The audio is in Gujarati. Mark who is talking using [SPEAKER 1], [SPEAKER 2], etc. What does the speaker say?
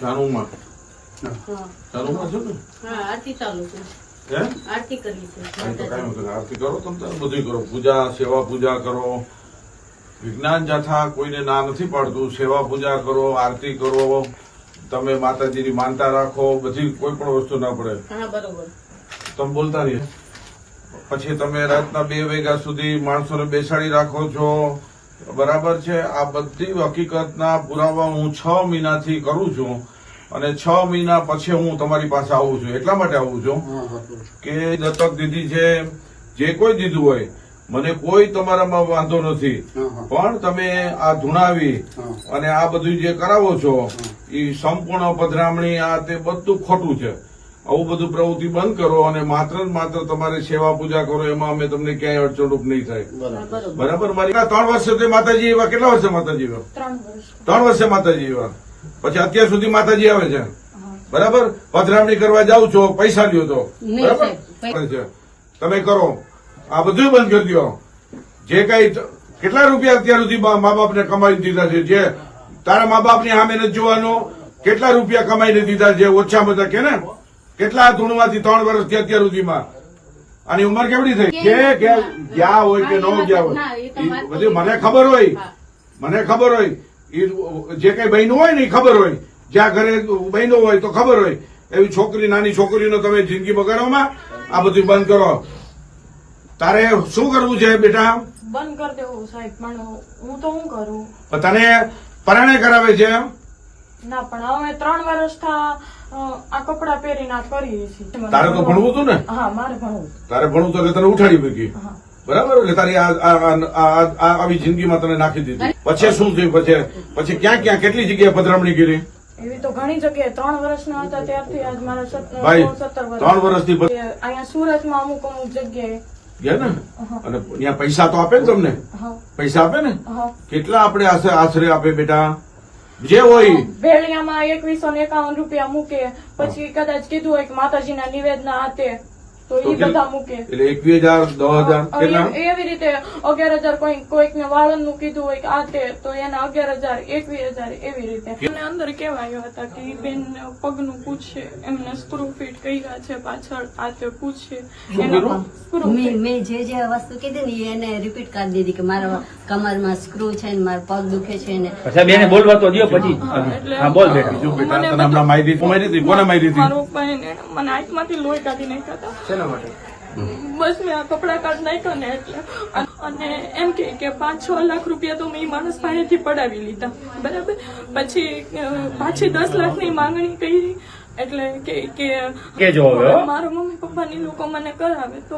[SPEAKER 1] જાનુમાં
[SPEAKER 2] હા.
[SPEAKER 1] છો ને?
[SPEAKER 2] હા આરતી ચાલુ છે.
[SPEAKER 1] હે?
[SPEAKER 2] આરતી કરવી છે.
[SPEAKER 1] તો કાંઈ નથી. આરતી કરો તમે તારે બધું કરો. પૂજા સેવા પૂજા કરો. વિજ્ઞાન જથા કોઈને ના નથી પાડતું. સેવા પૂજા કરો આરતી કરો. તમે માતાજીની માનતા રાખો. બધી કોઈ પણ વસ્તુ ના પડે. તમે બોલતા રહીએ પછી તમે રાતના બે વાગ્યા સુધી માણસોને બેસાડી રાખો છો. બરાબર છે. આ બધી હકીકતના પુરાવા હું છ મહિનાથી કરું છું અને છ મહિના પછી હું તમારી પાસે આવું છું. એટલા માટે આવું છું કે દત્તક દીધી છે જે કોઈ દીધું હોય મને કોઈ તમારામાં વાંધો નથી. પણ તમે આ ધૂણાવી અને આ બધું જે કરાવો છો એ સંપૂર્ણ પધરામણી આ તે બધું ખોટું છે. આવું બધું પ્રવૃત્તિ બંધ કરો અને માત્ર ને માત્ર તમારે સેવા પૂજા કરો એમાં અમે તમને ક્યાંય અડચણરૂપ નહીં થાય.
[SPEAKER 2] બરાબર.
[SPEAKER 1] મારી ત્રણ ત્રણ વર્ષથી માતાજી એવા કેટલા વર્ષે માતાજી એવા?
[SPEAKER 2] ત્રણ વર્ષે.
[SPEAKER 1] માતાજી એવા. પછી અત્યાર સુધી માતાજી આવે છે? બરાબર? પધરામણી કરવા જાઉં છો પૈસા લ્યો તો. બરાબર. તમે કરો. આ બધું બંધ કરી દો. જે કઈ કેટલા રૂપિયા અત્યાર સુધી મા બાપને કમાઈ દીધા છે? જે તારા મા બાપની સામે નથી જોવાનો કેટલા રૂપિયા કમાઈને દીધા છે? ઓછામાં ઓછા કે ને? કેટલા ધૂણમાંથી ત્રણ વર્ષથી અત્યાર સુધીમાં? આની ઉંમર કેવડી થઈ? કે ગયા હોય કે ન ગયા હોય? બધી મને ખબર હોય. મને ખબર હોય. ઈ જે કઈ બહેનું હોય ને એ ખબર હોય. જ્યાં ઘરે બહેનો હોય તો ખબર હોય. એવી છોકરી નાની છોકરીનો તમે જિંદગી બગાડોમાં આ બધું બંધ કરો. તારે શું કરવું છે બેટા?
[SPEAKER 3] બંધ કરી દેવું સાહેબ પણ હું તો શું કરું?
[SPEAKER 1] તને પરણે કરાવે છે?
[SPEAKER 3] ના પણ હવે ત્રણ વર્ષ આ કપડા પહેરીને આ કરીએ છીએ
[SPEAKER 1] તારે તો ભણવું હતું ને?
[SPEAKER 3] હા મારે ભણવું
[SPEAKER 1] તારે ભણવું તો તને ઉઠાડી મૂકી. બરાબર? એટલે તારી આવી જિંદગીમાં તને નાખી દીધી. પછી શું થયું? પછી પછી ક્યાં ક્યાં કેટલી જગ્યાએ પધરામણી કરી?
[SPEAKER 3] એવી તો ઘણી જગ્યાએ ત્રણ વર્ષના હતા ત્યારથી આજ મારા
[SPEAKER 1] ભાઈ,
[SPEAKER 3] સત્તર વર્ષ
[SPEAKER 1] ત્રણ વર્ષથી
[SPEAKER 3] અહીંયા સુરતમાં અમુક અમુક જગ્યાએ.
[SPEAKER 1] ગયા ને? અને ત્યાં પૈસા તો આપે ને તમને? પૈસા આપે ને? કેટલા આપણે આશરે આપે બેટા? જે હોય
[SPEAKER 3] ભેળિયામાં એકવીસો ને એકાવન રૂપિયા મૂકે. પછી કદાચ કીધું હોય કે માતાજીના નિવેદના આ તે તો
[SPEAKER 1] તો
[SPEAKER 3] એ બધા મૂકે.
[SPEAKER 1] એટલે એકવીસ હજાર દસ હજાર કેટલા?
[SPEAKER 3] એવી રીતે અગિયાર હજાર કોઈ નું કીધું હોય કે આ તે તો એના અગિયાર હજાર એકવીસ હજાર એવી રીતે. એમને અંદર કહેવાયો હતા કે બેન પગનું પૂછે એમને સ્ક્રૂ ફિટ કર્યા છે પાછળ આ તે પૂછે.
[SPEAKER 1] શું
[SPEAKER 3] એના
[SPEAKER 1] કર્યું?
[SPEAKER 3] સ્ક્રૂ
[SPEAKER 4] મેં જે જે વસ્તુ કીધી ને એને રિપીટ કરી દીધી કે મારા કમરમાં સ્ક્રૂ છે ને મારા પગ દુખે છે ને
[SPEAKER 5] પછી બેને બોલવા તો દો પછી. હા બોલ બેટા.
[SPEAKER 1] બીજું બેટા
[SPEAKER 3] મને
[SPEAKER 1] તને હમણાં મારી મારી દીધી કોને મારી દીધી?
[SPEAKER 3] મારો મને આંખમાંથી લોહી કાઢી નાખ્યા હતા.
[SPEAKER 5] શેના માટે?
[SPEAKER 3] બસ મેં આ કપડા કાઢ નાખ્યો ને એટલે. અને એમ કે કે પાંચ છ લાખ રૂપિયા તો મેં માણસ પાસેથી પડાવી લીધા. બરાબર? પછી પાછી દસ લાખની માંગણી કરી. એટલે કે કે. મારા મમ્મી પપ્પાની લોકો મને કરાવે તો